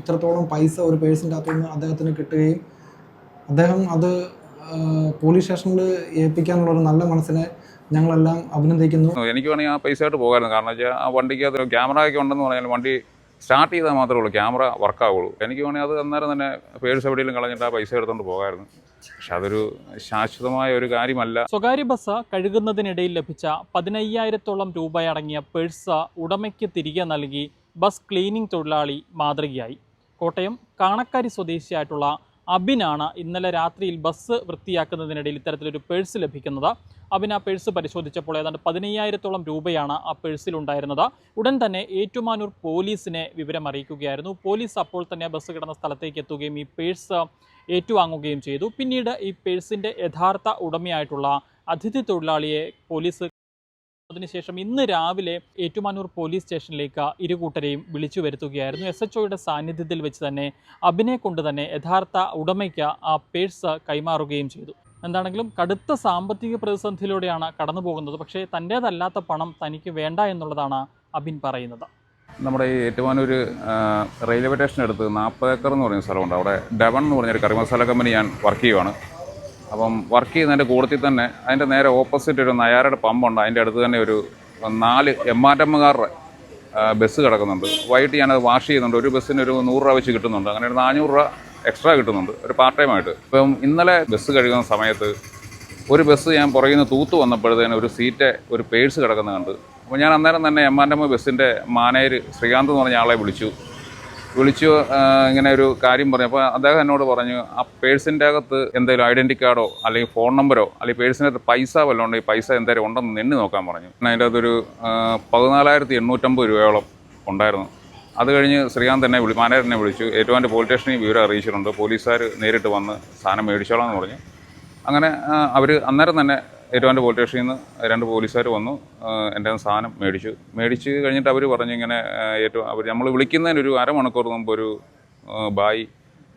ഇത്രത്തോളം പൈസ ഒരു പേഴ്സിന്റെ അകത്തു നിന്ന് അദ്ദേഹത്തിന് കിട്ടുകയും അദ്ദേഹം അത് പോലീസ് സ്റ്റേഷനിൽ ഏൽപ്പിക്കാനുള്ള ഒരു നല്ല മനസ്സിനെ ഞങ്ങളെല്ലാം അഭിനന്ദിക്കുന്നു. എനിക്ക് വേണമെങ്കിൽ ആ പൈസ ആയിട്ട് പോകാമായിരുന്നു. കാരണം വെച്ചാൽ ആ വണ്ടിക്ക് അത് ക്യാമറ ഒക്കെ ഉണ്ടെന്ന് പറഞ്ഞാൽ വണ്ടി സ്റ്റാർട്ട് ചെയ്താൽ മാത്രമേ ഉള്ളൂ. ക്യാമറ വർക്ക് ആവുള്ളൂ. എനിക്ക് വേണമെങ്കിൽ അത് അന്നേരം തന്നെ പേഴ്സ് എവിടെയെങ്കിലും കളഞ്ഞിട്ട് ആ പൈസ എടുത്തുകൊണ്ട് പോകാമായിരുന്നു. പക്ഷെ അതൊരു ശാശ്വതമായ ഒരു കാര്യമല്ല. സ്വകാര്യ ബസ് കഴുകുന്നതിനിടയിൽ ലഭിച്ച പതിനയ്യായിരത്തോളം രൂപയടങ്ങിയ പേഴ്സ് ഉടമയ്ക്ക് തിരികെ നൽകി ബസ് ക്ലീനിംഗ് തൊഴിലാളി മാതൃകയായി. കോട്ടയം കാണക്കാരി സ്വദേശിയായിട്ടുള്ള അബിനാണ് ഇന്നലെ രാത്രിയിൽ ബസ് വൃത്തിയാക്കുന്നതിനിടയിൽ ഇത്തരത്തിലൊരു പേഴ്സ് ലഭിക്കുന്നത്. അബിൻ ആ പേഴ്സ് പരിശോധിച്ചപ്പോൾ ഏതാണ്ട് പതിനയ്യായിരത്തോളം രൂപയാണ് ആ പേഴ്സിലുണ്ടായിരുന്നത് ഉടൻ തന്നെ ഏറ്റുമാനൂർ പോലീസിനെ വിവരം അറിയിക്കുകയായിരുന്നു. പോലീസ് അപ്പോൾ തന്നെ ബസ് കിടന്ന സ്ഥലത്തേക്ക് എത്തുകയും ഈ പേഴ്സ് ഏറ്റുവാങ്ങുകയും ചെയ്തു. പിന്നീട് ഈ പേഴ്സിന്റെ യഥാർത്ഥ ഉടമയായിട്ടുള്ള അതിഥി തൊഴിലാളിയെ പോലീസ് അതിനുശേഷം ഇന്ന് രാവിലെ ഏറ്റുമാനൂർ പോലീസ് സ്റ്റേഷനിലേക്ക് ഇരുകൂട്ടരെയും വിളിച്ചു വരുത്തുകയായിരുന്നു. എസ് എച്ച് ഒയുടെ സാന്നിധ്യത്തിൽ വെച്ച് തന്നെ അഭിനയ കൊണ്ട് തന്നെ യഥാർത്ഥ ഉടമയ്ക്ക് ആ പേഴ്സ് കൈമാറുകയും ചെയ്തു. എന്താണെങ്കിലും കടുത്ത സാമ്പത്തിക പ്രതിസന്ധിയിലൂടെയാണ് കടന്നു പോകുന്നത്. പക്ഷേ തന്റേതല്ലാത്ത പണം തനിക്ക് വേണ്ട എന്നുള്ളതാണ് അബിൻ പറയുന്നത്. നമ്മുടെ ഈ ഏറ്റുമാനൂർ റെയിൽവേ സ്റ്റേഷൻ അടുത്ത് നാൽപ്പത് ഏക്കർ എന്ന് പറയുന്ന സ്ഥലമുണ്ട്. അവിടെ ഡെവൺ എന്ന് പറഞ്ഞൊരു കറി മസാല കമ്പനി ഞാൻ വർക്ക് ചെയ്യുവാണ്. അപ്പം വർക്ക് ചെയ്യുന്നതിന്റെ കൂടത്തിൽ തന്നെ അതിന്റെ നേരെ ഓപ്പോസിറ്റ് ഒരു നയാരുടെ പമ്പുണ്ട് അതിന്റെ അടുത്ത് തന്നെ ഒരു നാല് എം ആർ എമ്മുകാരുടെ ബസ് കിടക്കുന്നുണ്ട്. വൈകിട്ട് ഞാനത് വാഷ് ചെയ്യുന്നുണ്ട്. ഒരു ബസ്സിന് ഒരു നൂറ് രൂപ വെച്ച് കിട്ടുന്നുണ്ട്. അങ്ങനെ ഒരു നാനൂറ് രൂപ എക്സ്ട്രാ കിട്ടുന്നുണ്ട്. ഒരു പാർട്ട് ടൈം ആയിട്ട്. ഇപ്പം ഇന്നലെ ബസ് കഴുകുന്ന സമയത്ത് ഒരു ബസ് ഞാൻ പുറകിൽ നിന്ന് തൂത്ത് വന്നപ്പോഴത്തേന് ഒരു സീറ്റ് ഒരു പേഴ്സ് കിടക്കുന്ന കണ്ട്. അപ്പോൾ ഞാൻ അന്നേരം തന്നെ എം ആൻഡ് എം ബസ്സിന്റെ മാനേജർ ശ്രീകാന്ത് എന്ന് പറഞ്ഞ ആളെ വിളിച്ചു. വിളിച്ചു ഇങ്ങനെ ഒരു കാര്യം പറഞ്ഞു. അപ്പോൾ അദ്ദേഹം എന്നോട് പറഞ്ഞു ആ പേഴ്സിന്റെ അകത്ത് എന്തെങ്കിലും ഐഡന്റി കാർഡോ അല്ലെങ്കിൽ ഫോൺ നമ്പരോ അല്ലെങ്കിൽ പേഴ്സിന്റെ അകത്ത് പൈസ വല്ലതും ഈ പൈസ എന്തെങ്കിലും ഉണ്ടെന്ന് എണ്ണി നോക്കാൻ പറഞ്ഞു. പിന്നെ അതിന്റെ അകത്തൊരു പതിനാലായിരത്തി എണ്ണൂറ്റമ്പത് രൂപയോളം ഉണ്ടായിരുന്നു. അത് കഴിഞ്ഞ് ശ്രീകാന്ത് എന്നെ വിളി മാനേജർ എന്നെ വിളിച്ചു. ഏറ്റുമാന്റെ പോലീസ് സ്റ്റേഷനിൽ വിവരം അറിയിച്ചിട്ടുണ്ട്. പോലീസുകാർ നേരിട്ട് വന്ന് സാധനം മേടിച്ചോളാം എന്ന് പറഞ്ഞു. അങ്ങനെ അവർ അന്നേരം തന്നെ ഏറ്റുമാന്റെ പോലീസ് സ്റ്റേഷനിൽ നിന്ന് രണ്ട് പോലീസുകാർ വന്നു. എന്റെ സാധനം മേടിച്ചു. മേടിച്ച് കഴിഞ്ഞിട്ട് അവർ പറഞ്ഞു ഇങ്ങനെ ഏറ്റവും അവർ നമ്മൾ വിളിക്കുന്നതിന് ഒരു അരമണിക്കൂർ മുമ്പ് ഒരു ബായി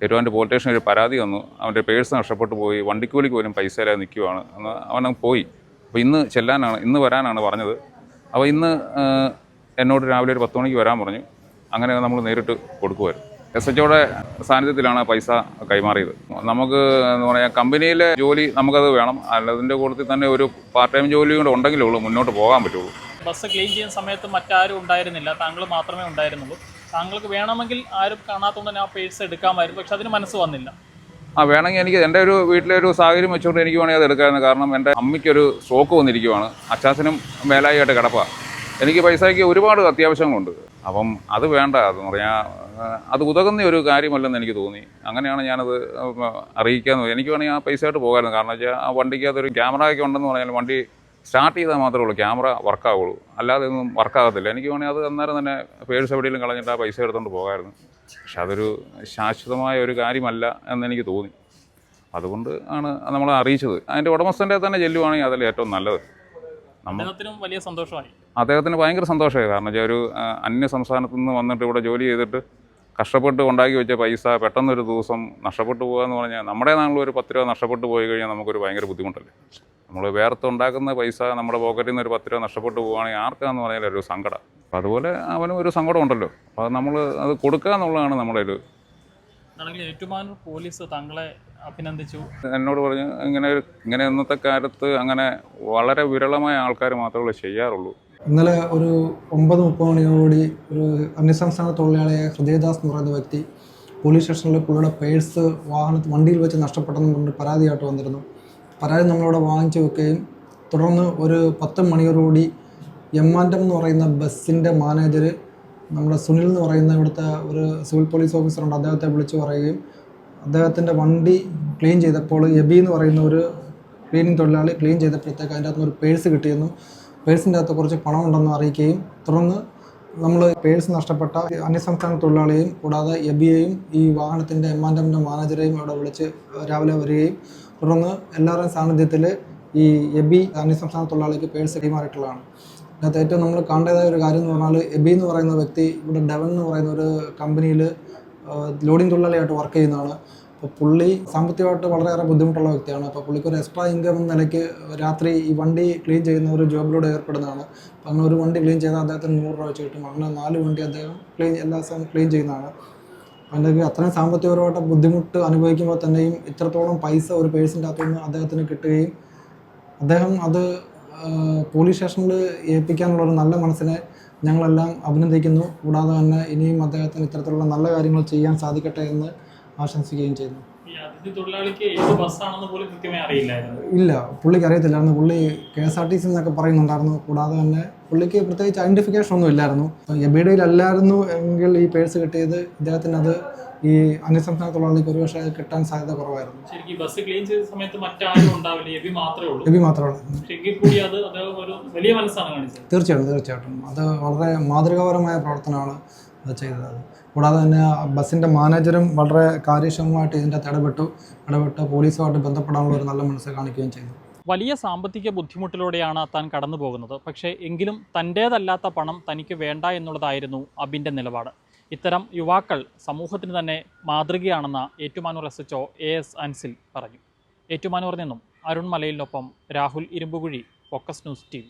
എന്റെ പോലീസ് സ്റ്റേഷനിൽ ഒരു പരാതി വന്നു. അവന്റെ പേഴ്സ് നഷ്ടപ്പെട്ടു പോയി. വണ്ടിക്കൂലിക്ക് പോലും പൈസ ഇല്ലാതെ നിൽക്കുവാണ്. എന്ന് അവൻ അങ്ങ് പോയി. അപ്പോൾ ഇന്ന് ചെല്ലാനാണ് ഇന്ന് വരാനാണ് പറഞ്ഞത്. അപ്പോൾ ഇന്ന് എന്നോട് രാവിലെ ഒരു പത്ത് മണിക്ക് വരാൻ പറഞ്ഞു. അങ്ങനെ നമ്മൾ നേരിട്ട് കൊടുക്കുമായിരുന്നു എസ് എച്ച് ഒയുടെ സാന്നിധ്യത്തിലാണ് പൈസ കൈമാറിയത്. നമുക്ക് എന്ന് പറയാം കമ്പനിയിലെ ജോലി നമുക്കത് വേണം. അല്ലതിന്റെ കൂട്ടത്തിൽ തന്നെ ഒരു പാർട്ട് ടൈം ജോലി കൂടെ ഉണ്ടെങ്കിലേ ഉള്ളൂ മുന്നോട്ട് പോകാൻ പറ്റുള്ളൂ. ബസ് ക്ലീൻ ചെയ്യുന്ന സമയത്ത് മറ്റാരും ഉണ്ടായിരുന്നില്ല. താങ്കൾ മാത്രമേ ഉണ്ടായിരുന്നുള്ളൂ. താങ്കൾക്ക് വേണമെങ്കിൽ ആരും കാണാത്തതുകൊണ്ട് തന്നെ ആ പേഴ്സ് എടുക്കാമായിരുന്നു. പക്ഷെ അതിന് മനസ്സ് വന്നില്ല. ആ വേണമെങ്കിൽ എനിക്ക് എന്റെ ഒരു വീട്ടിലെ ഒരു സാഹചര്യം വെച്ചുകൊണ്ട് എനിക്ക് വേണമെങ്കിൽ അത് എടുക്കാമായിരുന്നു. കാരണം എന്റെ അമ്മയ്ക്കൊരു സ്ട്രോക്ക് വന്നിരിക്കുവാണ്. അച്ചാച്ചനും മേലായിട്ട് കിടപ്പാണ് എനിക്ക് പൈസയ്ക്ക് ഒരുപാട് അത്യാവശ്യങ്ങളുണ്ട്. അപ്പം അത് വേണ്ട പറഞ്ഞാൽ ആ, അത് ഉതകുന്ന ഒരു കാര്യമല്ലെന്ന് എനിക്ക് തോന്നി. അങ്ങനെയാണ് ഞാനത് അറിയിക്കാന്ന് എനിക്ക് വേണമെങ്കിൽ ആ പൈസ ആയിട്ട് പോകാമായിരുന്നു. കാരണം വെച്ചാൽ ആ വണ്ടിക്ക് അതൊരു ക്യാമറ ഒക്കെ ഉണ്ടെന്ന് പറഞ്ഞാൽ വണ്ടി സ്റ്റാർട്ട് ചെയ്താൽ മാത്രമേ ഉള്ളൂ ക്യാമറ വർക്കാവുള്ളൂ. അല്ലാതെ ഒന്നും വർക്കാകത്തില്ല. എനിക്ക് വേണമെങ്കിൽ അത് അന്നേരം തന്നെ പേഴ്സ് എവിടെയെങ്കിലും കളഞ്ഞിട്ട് ആ പൈസ എടുത്തുകൊണ്ട് പോകാമായിരുന്നു. പക്ഷെ അതൊരു ശാശ്വതമായ ഒരു കാര്യമല്ല എന്നെനിക്ക് തോന്നി. അതുകൊണ്ട് ആണ് നമ്മളെ അറിയിച്ചത്. അതിന്റെ ഉടമസ്ഥന്റെ തന്നെ ചെല്ലുവാണെങ്കിൽ അതല്ലേ ഏറ്റവും നല്ലത്. നമ്മൾ അദ്ദേഹത്തിനും വലിയ സന്തോഷമായി. അദ്ദേഹത്തിന് ഭയങ്കര സന്തോഷമായി. കാരണം ഒരു അന്യ സംസ്ഥാനത്തു നിന്ന് വന്നിട്ട് ഇവിടെ ജോലി ചെയ്തിട്ട് കഷ്ടപ്പെട്ട് ഉണ്ടാക്കി വെച്ച പൈസ പെട്ടെന്നൊരു ദിവസം നഷ്ടപ്പെട്ടു പോകുക എന്ന് പറഞ്ഞാൽ നമ്മുടെ നാളിൽ ഒരു പത്ത് രൂപ നഷ്ടപ്പെട്ടു പോയി കഴിഞ്ഞാൽ നമുക്കൊരു ഭയങ്കര ബുദ്ധിമുട്ടല്ലേ? നമ്മൾ വേർത്ത് ഉണ്ടാക്കുന്ന പൈസ നമ്മുടെ പോക്കറ്റിൽ നിന്ന് ഒരു പത്ത് രൂപ നഷ്ടപ്പെട്ടു പോകുകയാണെങ്കിൽ ആർക്കാന്ന് പറഞ്ഞാൽ ഒരു സങ്കടം. അപ്പം അതുപോലെ അവനും ഒരു സങ്കടം ഉണ്ടല്ലോ. അപ്പോൾ നമ്മൾ അത് കൊടുക്കുക എന്നുള്ളതാണ് നമ്മുടെ ഒരു പോലീസ് താങ്കളെ അഭിനന്ദിച്ചു. എന്നോട് പറഞ്ഞു ഇങ്ങനെ ഒരു ഇങ്ങനെ ഇന്നത്തെ കാലത്ത് അങ്ങനെ വളരെ വിരളമായ ആൾക്കാർ മാത്രമേ ചെയ്യാറുള്ളൂ. ഇന്നലെ ഒരു ഒമ്പത് മുപ്പത് മണിയോടുകൂടി ഒരു അന്യസംസ്ഥാന തൊഴിലാളിയായ ഹൃദയദാസ് എന്ന് പറയുന്ന വ്യക്തി പോലീസ് സ്റ്റേഷനിൽ പുള്ളിയുടെ പേഴ്സ് വാഹനത്തിൽ വണ്ടിയിൽ വെച്ച് നഷ്ടപ്പെട്ടെന്ന് പറഞ്ഞ് പരാതിയായിട്ട് വന്നിരുന്നു. പരാതി നമ്മളിവിടെ വാങ്ങിച്ചു വെക്കുകയും തുടർന്ന് ഒരു പത്ത് മണിയോടുകൂടി എമ്മാൻഡം എന്ന് പറയുന്ന ബസ്സിന്റെ മാനേജർ നമ്മുടെ സുനിൽ എന്ന് പറയുന്ന ഇവിടുത്തെ ഒരു സിവിൽ പോലീസ് ഓഫീസറുണ്ട് അദ്ദേഹത്തെ വിളിച്ചു പറയുകയും അദ്ദേഹത്തിന്റെ വണ്ടി ക്ലീൻ ചെയ്തപ്പോൾ എബി എന്ന് പറയുന്ന ഒരു ക്ലീനിങ് തൊഴിലാളി ക്ലീൻ ചെയ്തപ്പോഴത്തേക്ക് അതിന്റെ അകത്തുനിന്ന് ഒരു പേഴ്സ് കിട്ടിയെന്നും പേഴ്സിന്റെ അകത്ത് കുറച്ച് പണമുണ്ടെന്ന് അറിയിക്കുകയും തുടർന്ന് നമ്മൾ പേഴ്സ് നഷ്ടപ്പെട്ട അന്യസംസ്ഥാന തൊഴിലാളിയെയും കൂടാതെ എബിയെയും ഈ വാഹനത്തിന്റെ എമ്മാൻഡമിന്റെ മാനേജറെയും അവിടെ വിളിച്ച് രാവിലെ വരികയും തുടർന്ന് എല്ലാവരുടെയും സാന്നിധ്യത്തിൽ ഈ എബി അന്യസംസ്ഥാന തൊഴിലാളിക്ക് പേഴ്സ് കൈമാറിയിട്ടുള്ളതാണ്. അതിനകത്ത് ഏറ്റവും നമ്മൾ കണ്ടതായ ഒരു കാര്യം എന്ന് പറഞ്ഞാൽ എബി എന്ന് പറയുന്ന വ്യക്തി ഇവിടെ ഡെവൻ എന്ന് പറയുന്ന ഒരു കമ്പനിയിൽ ലോഡിംഗ് തൊഴിലാളിയായിട്ട് വർക്ക് ചെയ്യുന്നതാണ്. അപ്പോൾ പുള്ളി സാമ്പത്തികമായിട്ട് വളരെയേറെ ബുദ്ധിമുട്ടുള്ള വ്യക്തിയാണ്. അപ്പോൾ പുള്ളിക്കൊരു എക്സ്ട്രാ ഇൻകം എന്ന നിലയ്ക്ക് രാത്രി ഈ വണ്ടി ക്ലീൻ ചെയ്യുന്ന ഒരു ജോബിലൂടെ ഏർപ്പെടുന്നതാണ്. അങ്ങനെ ഒരു വണ്ടി ക്ലീൻ ചെയ്താൽ അദ്ദേഹത്തിന് നൂറ് രൂപ വെച്ച് കിട്ടും. അങ്ങനെ നാല് വണ്ടി അദ്ദേഹം ക്ലീൻ എല്ലാ ദിവസവും ക്ലീൻ ചെയ്യുന്നതാണ്. അല്ലെങ്കിൽ അത്രയും സാമ്പത്തികപരമായിട്ട് ബുദ്ധിമുട്ട് അനുഭവിക്കുമ്പോൾ തന്നെയും ഇത്രത്തോളം പൈസ ഒരു പേഴ്സിന്റെ അകത്തുനിന്ന് അദ്ദേഹത്തിന് കിട്ടുകയും അദ്ദേഹം അത് പോലീസ് സ്റ്റേഷനിൽ ഏൽപ്പിക്കാനുള്ള ഒരു നല്ല മനസ്സിനെ ഞങ്ങളെല്ലാം അഭിനന്ദിക്കുന്നു. കൂടാതെ തന്നെ ഇനിയും അദ്ദേഹത്തിന് ഇത്തരത്തിലുള്ള നല്ല കാര്യങ്ങൾ ചെയ്യാൻ സാധിക്കട്ടെ എന്ന് ആശംസിക്കുകയും ചെയ്യുന്നു ഇല്ല പുള്ളിക്ക് അറിയത്തില്ലായിരുന്നു പുള്ളി K S R T C എന്നൊക്കെ പറയുന്നുണ്ടായിരുന്നു. കൂടാതെ തന്നെ പുള്ളിക്ക് പ്രത്യേകിച്ച് ഐഡന്റിഫിക്കേഷൻ ഒന്നും ഇല്ലായിരുന്നു. എബിഡയിലല്ലായിരുന്നു എങ്കിൽ ഈ പേഴ്സ് കിട്ടിയത്. ഇദ്ദേഹത്തിന് അത് ഈ അന്യസംസ്ഥാന തൊഴിലാളിക്ക് ഒരുപക്ഷെ അത് കിട്ടാൻ സാധ്യത കുറവായിരുന്നു. ബസ് ക്ലീൻ ചെയ്ത സമയത്ത് മറ്റാരും ഉണ്ടാവില്ല. എബി മാത്രമേ ഉള്ളൂ. എബി മാത്രമേ തീർച്ചയായിട്ടും തീർച്ചയായിട്ടും. അത് വളരെ മാതൃകാപരമായ പ്രവർത്തനമാണ് അത് ചെയ്തത്. കൂടാതെ തന്നെ ബസ്സിന്റെ മാനേജരും വളരെ കാര്യക്ഷമമായിട്ട് ഇതിന്റെ അകത്ത് ഇടപെട്ടു ഇടപെട്ട് പോലീസുമായിട്ട് ബന്ധപ്പെടാനുള്ള ഒരു നല്ല മനസ്സ് കാണിക്കുകയും ചെയ്തു. വലിയ സാമ്പത്തിക ബുദ്ധിമുട്ടിലൂടെയാണ് താൻ കടന്നു പോകുന്നത്. പക്ഷേ എങ്കിലും തന്റേതല്ലാത്ത പണം തനിക്ക് വേണ്ട എന്നുള്ളതായിരുന്നു അബിന്റെ നിലപാട്. ഇത്തരം യുവാക്കൾ സമൂഹത്തിന് തന്നെ മാതൃകയാണെന്ന് Ettumanoor S H A S Ansil പറഞ്ഞു. ഏറ്റുമാനൂർ നിന്നും Arun മലയിലിനൊപ്പം Rahul Irumpukuzhi focus news T